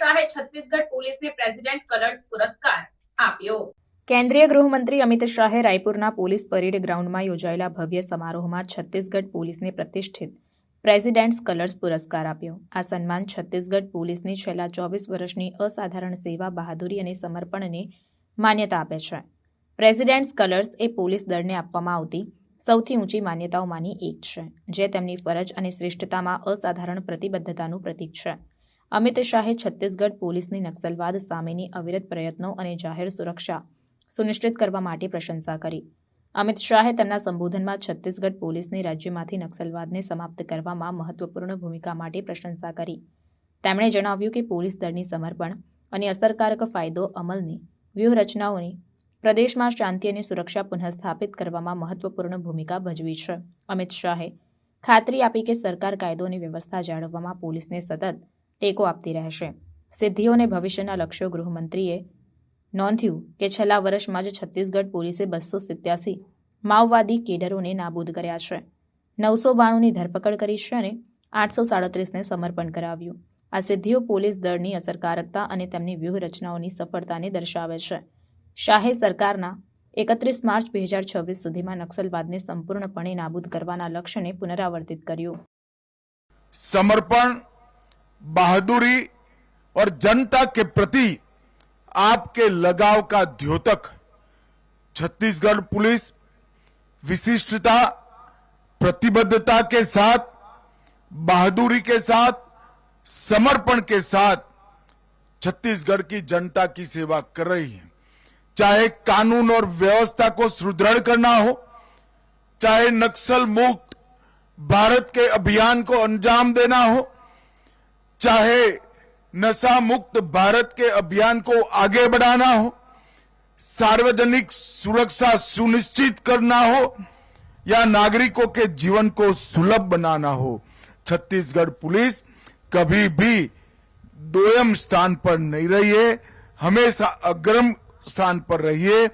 શાહે છત્તીસગઢ પોલીસને president colours પુરસ્કાર આપ્યો. કેન્દ્રીય ગૃહમંત્રી અમિત શાહે રાયપુરના પોલીસ પરેડ ગ્રાઉન્ડમાં યોજાયેલા ભવ્ય સમારોહમાં છત્તીસગઢ પોલીસને પ્રતિષ્ઠિત પ્રેસિડેન્ટ્સ કલર્સ પુરસ્કાર આપ્યો. આ સન્માન છત્તીસગઢ પોલીસની છેલ્લા ચોવીસ વર્ષની અસાધારણ સેવા, બહાદુરી અને સમર્પણને માન્યતા આપે છે. પ્રેસિડેન્ટ્સ કલર્સ એ પોલીસ દળને આપવામાં આવતી સૌથી ઊંચી માન્યતાઓમાંની એક છે, જે તેમની ફરજ અને શ્રેષ્ઠતામાં અસાધારણ પ્રતિબદ્ધતાનું પ્રતીક છે. અમિત શાહે છત્તીસગઢ પોલીસની નક્સલવાદ સામેની અવિરત પ્રયત્નો અને જાહેર સુરક્ષા સુનિશ્ચિત કરવા માટે પ્રશંસા કરી. અમિત શાહે તેમના સંબોધનમાં છત્તીસગઢ પોલીસની રાજ્યમાંથી નક્સલવાદને સમાપ્ત કરવામાં મહત્વપૂર્ણ ભૂમિકા માટે પ્રશંસા કરી. તેમણે જણાવ્યું કે પોલીસ દળની સમર્પણ અને અસરકારક ફાયદો અમલની વ્યૂહરચનાઓની પ્રદેશમાં શાંતિ અને સુરક્ષા પુનઃસ્થાપિત કરવામાં મહત્વપૂર્ણ ભૂમિકા ભજવી છે. અમિત શાહે ખાતરી આપી કે સરકાર કાયદો અને વ્યવસ્થા જાળવવામાં પોલીસને સતત ટેકો આપતી રહેશે. સિદ્ધિઓ ભવિષ્યના લક્ષ્યો ગૃહમંત્રીએ નોંધ્યું કે છેલ્લા વર્ષમાં જ છત્તીસગઢ પોલીસે બસો સિત્યાસી માઓવાદી કેડરોને નાબૂદ કર્યા છે. નવસો બાણુંની ધરપકડ કરી છે અને આઠસો સાડત્રીસને સમર્પણ કરાવ્યું. આ સિદ્ધિઓ પોલીસ દળની અસરકારકતા અને તેમની વ્યૂહરચનાઓની સફળતાને દર્શાવે છે. શાહે સરકારના એકત્રીસ માર્ચ બે હજાર છવ્વીસ સુધીમાં નક્સલવાદને સંપૂર્ણપણે નાબૂદ કરવાના લક્ષ્યને પુનરાવર્તિત કર્યું. સમર્પણ बहादुरी और जनता के प्रति आपके लगाव का द्योतक, छत्तीसगढ़ पुलिस विशिष्टता, प्रतिबद्धता के साथ, बहादुरी के साथ, समर्पण के साथ छत्तीसगढ़ की जनता की सेवा कर रही है। चाहे कानून और व्यवस्था को सुदृढ़ करना हो, चाहे नक्सल मुक्त भारत के अभियान को अंजाम देना हो चाहे नशा मुक्त भारत के अभियान को आगे बढ़ाना हो, सार्वजनिक सुरक्षा सुनिश्चित करना हो, या नागरिकों के जीवन को सुलभ बनाना हो, छत्तीसगढ़ पुलिस कभी भी दोयम स्थान पर नहीं रही है हमेशा अग्रम स्थान पर रही है